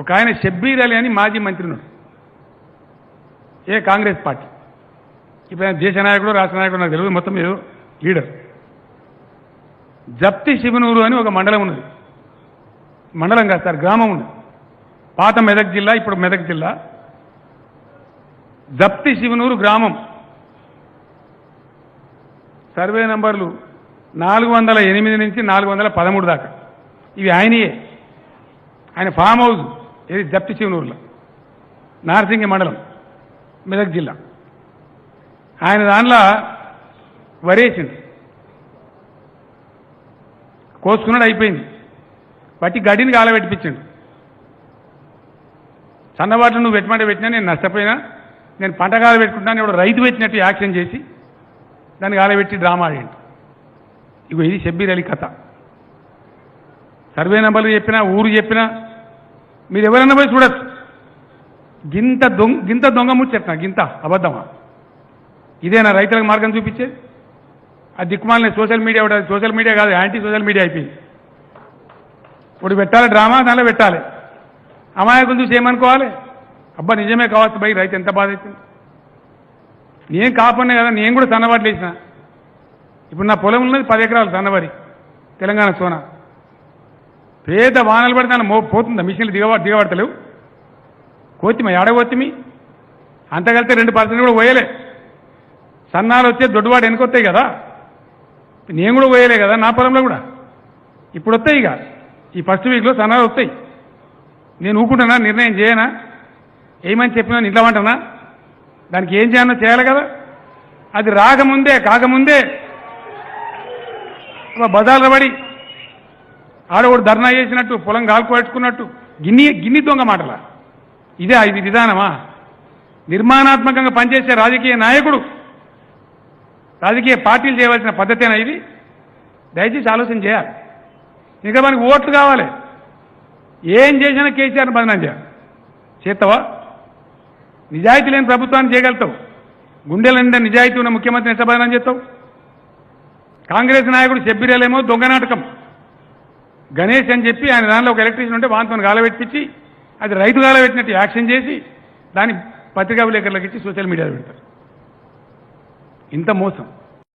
ఒక ఆయన షబ్బీర్ అలీ అని మాజీ మంత్రి ఉన్నాడు ఏ కాంగ్రెస్ పార్టీ? ఇప్పుడు ఆయన దేశ నాయకుడు రాష్ట్ర నాయకుడు నాకు తెలియదు మొత్తం మీరు లీడర్. జప్తి శివనూరు అని ఒక మండలం ఉన్నది. మండలం కాదు సార్ గ్రామం ఉంది పాత మెదక్ జిల్లా ఇప్పుడు మెదక్ జిల్లా. జప్తి శివనూరు గ్రామం. సర్వే నంబర్లు నాలుగు వందల ఎనిమిది నుంచి నాలుగు వందల పదమూడు దాకా. ఇవి ఆయనయే. ఆయన ఫామ్ హౌస్. ఇది జప్తి శివనూరులో నార్సింగి మండలం మెదక్ జిల్లా. ఆయన దానిలో వరేసింది కోసుకున్నాడు అయిపోయింది. పట్టి గడ్డిని కాలబెట్టిపించిండు సన్నవాట్లు నువ్వు పెట్టమంటే పెట్టినా నేను నష్టపోయినా నేను పంట కాల పెట్టుకుంటాను ఇప్పుడు రైతు పెట్టినట్టు యాక్షన్ చేసి దాన్ని కాలబెట్టి డ్రామా ఆడిండు. ఇగో ఇది షబ్బీర్ అలీ కథ. సర్వే నెంబర్లు చెప్పినా ఊరు చెప్పినా మీరు ఎవరైనా పోయి చూడొచ్చు. గింత దొంగ గింత దొంగ ముచ్చెట్నా గింత అబద్ధమా? ఇదేనా రైతులకు మార్గం చూపించేది ఆ దిక్కుమాలిన సోషల్ మీడియా సోషల్ మీడియా కాదు యాంటీ సోషల్ మీడియా అయిపోయింది. ఇప్పుడు పెట్టాలి డ్రామా దానిలో పెట్టాలి. అమాయకులు చూసి ఏమనుకోవాలి? అబ్బా నిజమే కావచ్చు బై రైతు ఎంత బాధ అవుతుంది నేను కాపాడినా కదా నేను కూడా సన్నబాట్లు వేసిన ఇప్పుడు నా పొలం ఉన్నది పది ఎకరాలు సన్నవరి తెలంగాణ సోనా. పేద వానలు పడితే మో పోతుందా? మిషన్లు దిగబ దిగబడతలేవు. కోతిమి ఏడగొత్తిమి అంతగలితే రెండు పర్సెంట్ కూడా పోయలే. సన్నాలు వచ్చే దొడ్డువాడు వెనుకొస్తాయి కదా. నేను కూడా పోయలే కదా నా పొలంలో కూడా. ఇప్పుడు వస్తాయి ఇక. ఈ ఫస్ట్ వీక్లో సన్నాలు వస్తాయి. నేను ఊకుంటున్నా నిర్ణయం చేయనా? ఏమని చెప్పినా నిద్రమంటున్నా దానికి ఏం చేయాలో చేయాలి కదా. అది రాకముందే కాకముందే. బజార్ల పడి ఆడవాడు ధర్నా చేసినట్టు పొలం గాల్కొట్టుకున్నట్టు గిన్ని గిన్ని దొంగ మాటల? ఇదే ఇది విధానమా? నిర్మాణాత్మకంగా పనిచేసే రాజకీయ నాయకుడు రాజకీయ పార్టీలు చేయవలసిన పద్ధతేనా ఇది? దయచేసి ఆలోచన చేయాలి. ఇంకా మనకి ఓట్లు కావాలి. ఏం చేసినా కేసీఆర్ని బదనాం చేయాలి. చేస్తావా? నిజాయితీ లేని ప్రభుత్వాన్ని చేయగలుగుతావు. గుండెల నిండా నిజాయితీ ఉన్న ముఖ్యమంత్రిని ఎట్లా బదనాం చేస్తావు? కాంగ్రెస్ నాయకుడు చెప్పిరేలేమో దొంగ నాటకం. గణేష్ అని చెప్పి ఆయన దానిలో ఒక ఎలక్ట్రీషియన్ ఉంటే వాంతను గాలబెట్టించి అది రైతు గాలబెట్టినట్టు యాక్షన్ చేసి దాన్ని పత్రికా విలేకరులకు ఇచ్చి సోషల్ మీడియాలో పెడతారు. ఇంత మోసం.